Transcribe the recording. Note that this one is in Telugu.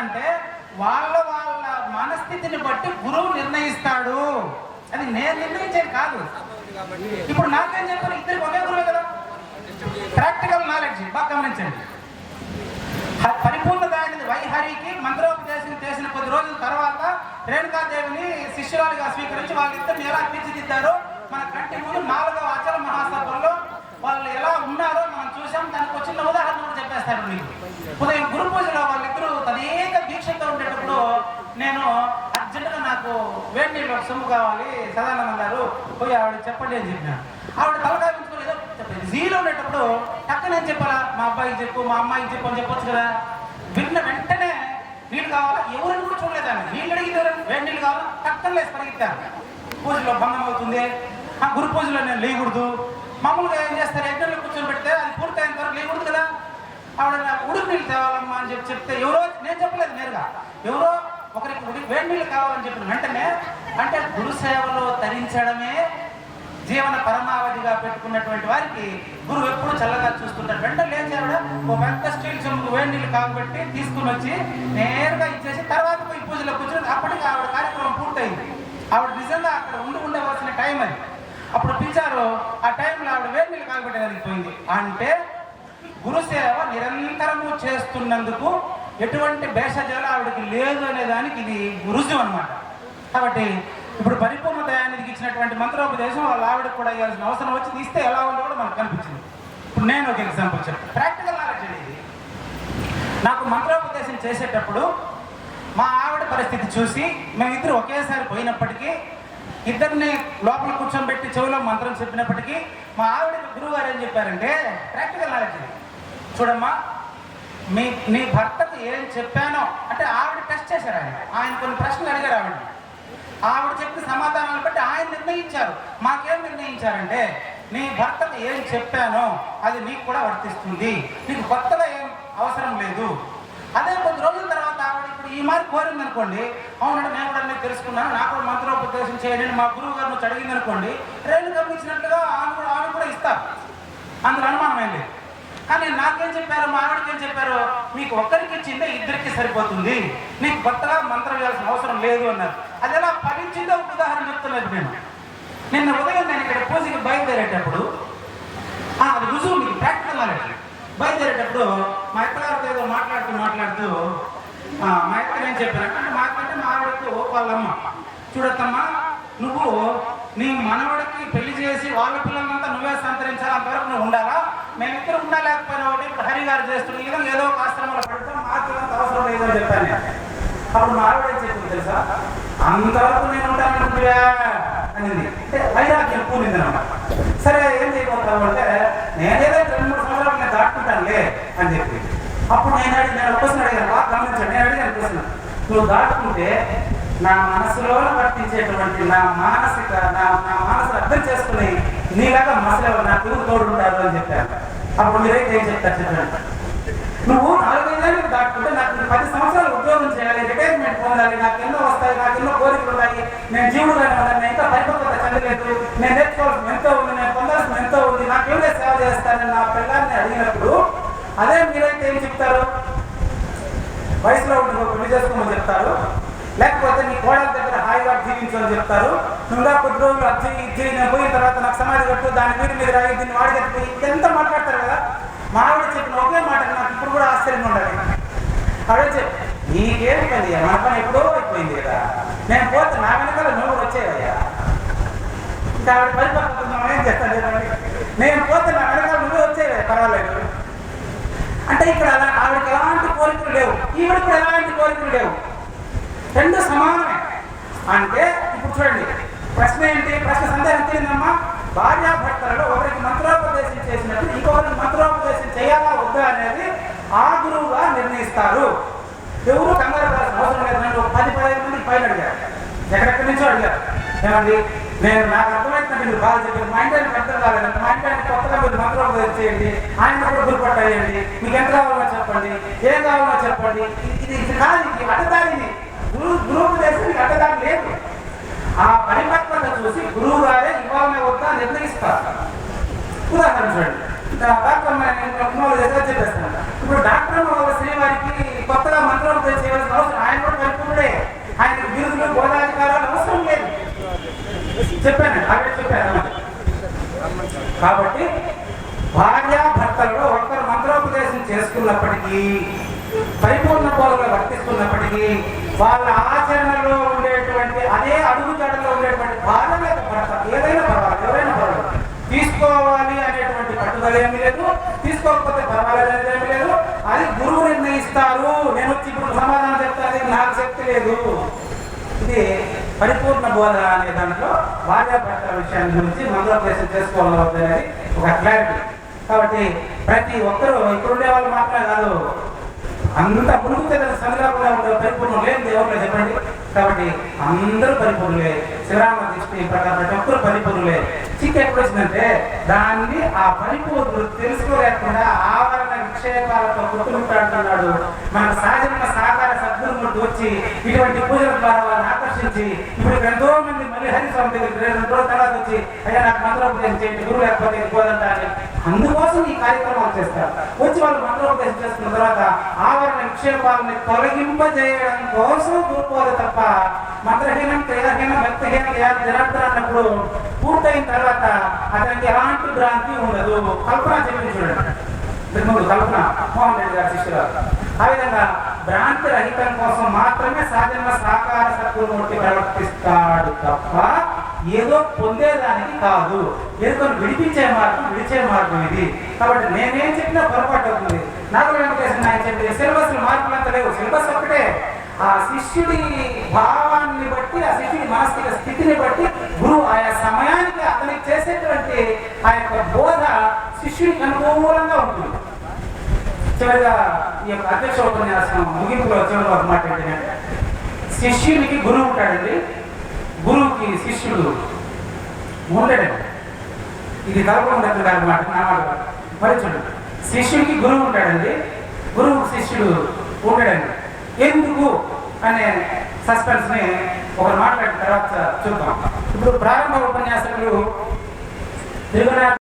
అంటే వాళ్ళ వాళ్ళ మనస్థితిని బట్టి గురువు నిర్ణయిస్తాడు. అది నేను నిర్ణయించేది కాదు. ఇప్పుడు నాకేం చెప్పారు ఇద్దరికి ఒకే గురువు కదా? ప్రాక్టికల్ నాలెడ్జ్ బాగా గమనించండి. హ- పరిపూర్ణ దానిది వైహరికి మంత్రోపదేశం చేసిన కొద్ది రోజుల తర్వాత రేణుకాదేవిని శిష్యురాలుగా స్వీకరించి వాళ్ళిద్దరిని ఎలా తీర్చిదిద్దారో మన కంటి ముందు నాలుగవ అచల మహాసభల్లో వాళ్ళు ఎలా ఉన్నారో మనం చూసాం దానికి వచ్చిన ఉదాహరణ కూడా చెప్పేస్తారు మీకు ఉదయం గురు పూజలో వాళ్ళిద్దరూ తదేక దీక్షతో ఉండేటప్పుడు నేను అర్జెంటుగా నాకు వేడి సొమ్ము కావాలి సదానంద గారు పోయి ఆవిడ చెప్పండి అని చెప్పిన. ఆవిడ తలకాయ ఉంచుకొని ఏదో జీలో ఉండేటప్పుడు టక్కన ఏం చెప్పాలా? మా అబ్బాయికి చెప్పు మా అమ్మాయికి చెప్పు అని చెప్పొచ్చు కదా. విన్న వెంటనే నీళ్ళు కావాలా? ఎవరిని కూడా చూడలేదు నీళ్ళు వీళ్ళు అడిగితే వేడి నీళ్ళు కావాలా? టక్కన లేసి పరిగెత్తాను పూజలో భంగం అవుతుంది. ఆ గురు పూజలో నేను లేకూడదు మామూలుగా ఏం చేస్తారు? యజ్ఞంలో కూర్చొని పెడితే అది పూర్తయిన తర్వాత లేకూడదు కదా. ఆవిడ నాకు ఉడుకు నీళ్ళు తేవాలమ్మా అని చెప్పి చెప్తే ఎవరో నేను చెప్పలేదు నేరుగా. ఎవరో ఒకరికి ఉడి వేడి నీళ్ళు కావాలని చెప్పిన వెంటనే అంటే గురు సేవలో తరించడమే జీవన పరమావధిగా పెట్టుకున్నటువంటి వారికి గురువు ఎప్పుడు చల్లగా చూస్తుంటారు వెంటనే లేచి ఆవిడ ఓ పెద్ద స్టీల్ చెంబుకు వేడి నీళ్ళు కాబట్టి తీసుకుని వచ్చి నేరుగా ఇచ్చేసి తర్వాత పోయి పూజలో కూర్చొని అప్పటికి ఆవిడ కార్యక్రమం పూర్తయింది. ఆవిడ నిజంగా అక్కడ ఉండి ఉండవలసిన టైం అది. అప్పుడు పిలిచారు ఆ టైంలో ఆవిడ వేడి నీళ్ళు కాగబెట్టడానికి పోయింది. అంటే గురుసేవ నిరంతరము చేస్తున్నందుకు ఎటువంటి భేషజాలు ఆవిడకి లేదు అనే దానికి ఇది రుజువు అనమాట కాబట్టి ఇప్పుడు పరిపూర్ణ దయానికి ఇచ్చినటువంటి మంత్రోపదేశం వాళ్ళ ఆవిడకి కూడా ఇవ్వాల్సిన అవసరం వచ్చింది ఇస్తే ఎలా ఉందో కూడా మనకు కనిపించింది. ఇప్పుడు నేను ఒక ఎగ్జాంపుల్ చెప్తాను ప్రాక్టికల్ నాలెడ్జ్ అనేది నాకు మంత్రోపదేశం చేసేటప్పుడు మా ఆవిడ పరిస్థితి చూసి మేమిద్దరు ఒకేసారి పోయినప్పటికీ ఇద్దరిని లోపల కూర్చోబెట్టి చెవిలో మంత్రం చెప్పినప్పటికీ మా ఆవిడకి గురువు గారు ఏం చెప్పారంటే ప్రాక్టికల్ నాలెడ్జ్ చూడమ్మా మీ నీ భర్తకు ఏం చెప్పానో అంటే ఆవిడ టెస్ట్ చేశారు ఆయన. ఆయన కొన్ని ప్రశ్నలు అడిగారు ఆవిడ ఆవిడ చెప్పిన సమాధానాలు బట్టి ఆయన నిర్ణయించారు. మాకేం నిర్ణయించారంటే నీ భర్తకు ఏం చెప్పానో అది నీకు కూడా వర్తిస్తుంది. నీకు కొత్తగా ఏం అవసరం లేదు. అదే కొద్ది రోజుల తర్వాత ఆవిడ ఇప్పుడు ఈ మారి కోరింది అనుకోండి అవునంటే నేను కూడా నేను తెలుసుకున్నాను నాకు కూడా మంత్రోపదేశం చేయండి మా గురువు గారు నుంచి అడిగింది అనుకోండి రైలు గమనించినట్లుగా ఆమె కూడా ఆమె కూడా ఇస్తారు. అందులో అనుమానం ఏం లేదు. కానీ నాకేం చెప్పారు మా ఆవిడకేం చెప్పారు మీకు ఒక్కరికి ఇచ్చిందే ఇద్దరికి సరిపోతుంది. నీకు కొత్తగా మంత్రం వేయాల్సిన అవసరం లేదు అన్నారు. అది ఎలా ఫలించిందో ఉదాహరణ చెప్తున్నది నేను. నిన్న ఉదయం నేను ఇక్కడ పూజకి బయలుదేరేటప్పుడు అది రుజువు మీకు ప్రాక్టికల్ నాలెడ్జ్ బయలుదేరేటప్పుడు మా అత్తగారితో ఏదో మాట్లాడుతూ మాట్లాడుతూ మా అత్తగారు ఏం చెప్పారంటే అంటే మా అత్త మా ఆవిడకు వాళ్ళమ్మ చూడత్తమ్మా నువ్వు నీ మనవడికి పెళ్ళి చేసి వాళ్ళ పిల్లలంతా నువ్వే సంతరించాలి అంతవరకు నువ్వు ఉండాలా? మేమిద్దరు ఉండలేకపోయినా ఒకటి ఇప్పుడు హరి గారు చేస్తున్న ఏదో ఒక ఆశ్రమంలో పెడతాం మాకు అవసరం లేదని చెప్పాను నేను. అప్పుడు మా ఆవిడ చెప్పింది తెలుసా? అంతవరకు నేను ఉంటానంటువా అనింది. అంటే వైరాగ్యం పూనింది అనమాట సరే ఏం చేయబోతావు అంటే నేనేదో రెండు మూడు సంవత్సరాలు నేను దాటుకుంటానులే అని చెప్పి. అప్పుడు నేను అడిగి నేను క్వశ్చన్ అడిగాను. బాగా గమనించండి నేను అడిగాను క్వశ్చన్ నువ్వు దాటుకుంటే నా మనసులో వర్తించేటువంటి నా మానసిక నా నా మనసు అర్థం చేసుకుని నీలాగా మసలేవు నా తూరు తోడు ఉంటారు అని చెప్పాను. అప్పుడు మీరైతే ఏం చెప్తారు చెప్పండి. నువ్వు నాలుగైదేళ్ళకి దాటుకుంటే నాకు పది సంవత్సరాలు ఉద్యోగం చేయాలి రిటైర్మెంట్ పొందాలి నాకు ఎన్నో వస్తాయి నాకు ఎన్నో కోరికలు ఉన్నాయి. నేను జీవుడు ఉన్నాను నేను ఇంకా పరిపక్వత చెందలేదు. నేను నేర్చుకోవాల్సిన ఎంతో ఉంది నేను పొందాల్సిన ఎంతో ఉంది. నాకు ఏమైనా సేవ చేస్తానని నా పిల్లల్ని అడిగినప్పుడు అదే మీరైతే ఏం చెప్తారు? వయసులో ఉండి నువ్వు పెళ్ళి చేసుకోమని చెప్తారు. లేకపోతే నీ కోడల దగ్గర హాయిగా జీవించు అని చెప్తారు. నువ్వు ఇంకా కొద్ది రోజులు అది నేను పోయిన తర్వాత నాకు సమాధి కట్టు దాని మీద మీద రాయి దీన్ని వాడి కట్టిపోయి ఎంత మాట్లాడతారు కదా. మా ఆవిడ చెప్పిన ఒకే మాట నాకు ఇప్పుడు కూడా ఆశ్చర్యంగా ఉండాలి ఆవిడ చెప్పి నీకేం పని మన పని ఎప్పుడో అయిపోయింది కదా. నేను పోతే నా వెనకాల నువ్వు వచ్చేవయ్యా. ఇంకా ఆవిడ పరిపక్వత ఏం చేస్తాను నేను పోతే నా వెనకాల నువ్వే వచ్చేవే పర్వాలేదు. అంటే ఇక్కడ అలా ఆవిడకి ఎలాంటి కోరికలు లేవు. ఈవిడ కూడా ఎలాంటి కోరికలు లేవు. రెండు సమానమే. అంటే ఇప్పుడు చూడండి. ప్రశ్న ఏంటి? ప్రశ్న సందేహం తెలియదమ్మా భార్యాభర్తలలో ఒకరికి మంత్రోపదేశం చేసినట్టు ఇంకొకరికి మంత్రోపదేశం చేయాలా వద్దా అనేది ఆ గురువుగా నిర్ణయిస్తారు. ఎవరు కంగారు అవసరం లేదు. నన్ను పది పదిహేను మంది పైన అడిగారు. ఎక్కడెక్కడి నుంచో అడిగారు. ఏమండి? నేను నాకు అర్థమైందంటే మీరు బాగా చెప్పారు. మా ఇంటి అర్థం కాలేదంటే. మా ఇంటి కొత్తగా మీరు మంత్రోపదేశం చేయండి. ఆయన కూడా గురిపట్టేయండి. మీకు ఎంత కావాలో చెప్పండి. ఏం కావాలో చెప్పండి. ఇది ఇది కాదు. ఇది అడ్డదారిని గురువు గురువుపదేశం మీకు అడ్డదారి లేదు. ఆ పరిపక్వత చూసి గురువు గారే ఇవ్వాలనే వద్ద నిర్ణయిస్తారు. ఉదాహరణ చూడండి. డాక్టర్ మూడు చెప్పేస్తాను ఇప్పుడు డాక్టర్ వాళ్ళ శ్రీవారికి కొత్తగా మంత్రోపదేశం చేయవలసిన అవసరం ఆయన కూడా పరిపూర్ణుడే. ఆయన బిరుదులు బోధాధికారాలు అవసరం లేదు. చెప్పాను ఆల్రెడీ చెప్పాను కాబట్టి భార్య భర్తలలో ఒకరు మంత్రోపదేశం చేసుకున్నప్పటికీ పరిపూర్ణ బోధన వర్తిస్తున్నప్పటికీ వాళ్ళ ఆచరణలో ఉండేటువంటి అదే అడుగుజాడలో ఉండేటువంటి భార్య లేక భర్త ఏదైనా పర్వాలేదు ఎవరైనా పర్వాలేదు. తీసుకోవాలి అనేటువంటి పట్టుదల ఏమి లేదు. తీసుకోకపోతే పర్వాలేదు అనేది లేదు. అది గురువు నిర్ణయిస్తారు. నేను వచ్చి ఇప్పుడు సమాధానం చెప్తాను నాకు శక్తి లేదు. ఇది పరిపూర్ణ బోధ అనే దాంట్లో భార్యాభర్తల విషయాన్ని గురించి మంత్రోపదేశం చేసుకోవాలి అనేది ఒక క్లారిటీ కాబట్టి ప్రతి ఒక్కరూ ఇప్పుడుండే ఉండే వాళ్ళు మాత్రమే కాదు అంత మునుగు సరిగా సంగ్రామంలో పరిపూర్ణం లేదు దేవుళ్ళు చెప్పండి. కాబట్టి అందరూ పరిపూర్ణులే. శ్రీరామ దృష్టి ప్రకారం ప్రతి ఒక్కరు పరిపూర్ణులే. చిక్ ఎప్పుడు వచ్చిందంటే దాన్ని ఆ పరిపూర్ణులు తెలుసుకోలేకుండా ఆవరణ విక్షేపాలతో కొట్టుకుంటాడుతున్నాడు మన సహజమైన సాకార సద్గురుమూర్తి వచ్చి ఇటువంటి పూజల ద్వారా వాళ్ళని ఆకర్షించి ఇప్పుడు ఎంతో మంది మళ్ళీ స్వామి దగ్గర రెండు రోజుల తర్వాత వచ్చి అయ్యా నాకు మంత్రోపదేశం చేయండి గురువు లేకపోతే వెళ్ళిపోదంట అని. అందుకోసం ఈ కార్యక్రమాలు చేస్తారు. వచ్చి వాళ్ళు మంత్రోపదేశం చేసుకున్న తర్వాత ఆవరణ విక్షేపాలని తొలగింపజేయడం కోసం గురుపోద తప్ప మంత్రహీనం క్రియాహీనం భక్తిహీనం జనార్దన అన్నప్పుడు అతనికి ఎలాంటి భ్రాంతి ఉండదు. కల్పన చెప్పింది చూడండి. ఇంతకుముందు కల్పన. మోహన్ రెడ్డి గారి శిష్యురాలు. ఆ విధంగా భ్రాంతి రహితం కోసం మాత్రమే సహజంగా సాకార సత్వమూర్తి ప్రవర్తిస్తాడు తప్ప ఏదో పొందేదానికి కాదు. ఏదో విడిపించే మార్గం విడిచే మార్గం ఇది. కాబట్టి నేనేం చెప్పినా పొరపాటు అవుతుంది. నాకు వెంకటేశ్వర ఆయన చెప్పిన సిలబస్ మార్పులు అంత లేవు. సిలబస్ ఒకటే ఆ శిష్యుడి భావాన్ని బట్టి ఆ శిష్యుడి మానసిక స్థితిని బట్టి గురువు ఆయా సమయానికి అతనికి చేసేటువంటి ఆ యొక్క బోధ శిష్యుడికి అనుకూలంగా ఉంటుంది. చివరిగా ఈ యొక్క అధ్యక్ష ఉపన్యాసం ముగింపులో చివరిలో ఒక మాట ఏంటంటే శిష్యునికి గురువు ఉంటాడండి. గురువుకి శిష్యుడు ఉండడండి. ఇది కలపడం గారి మాట నా మాట మరి చూడండి. శిష్యుడికి గురువు ఉంటాడండి. గురువు శిష్యుడు ఉండడండి. ఎందుకు అనే సస్పెన్స్ని ఒకరు మాట్లాడిన తర్వాత చూద్దాం. ఇప్పుడు ప్రారంభ ఉపన్యాసకులు త్రిగుణాత్మ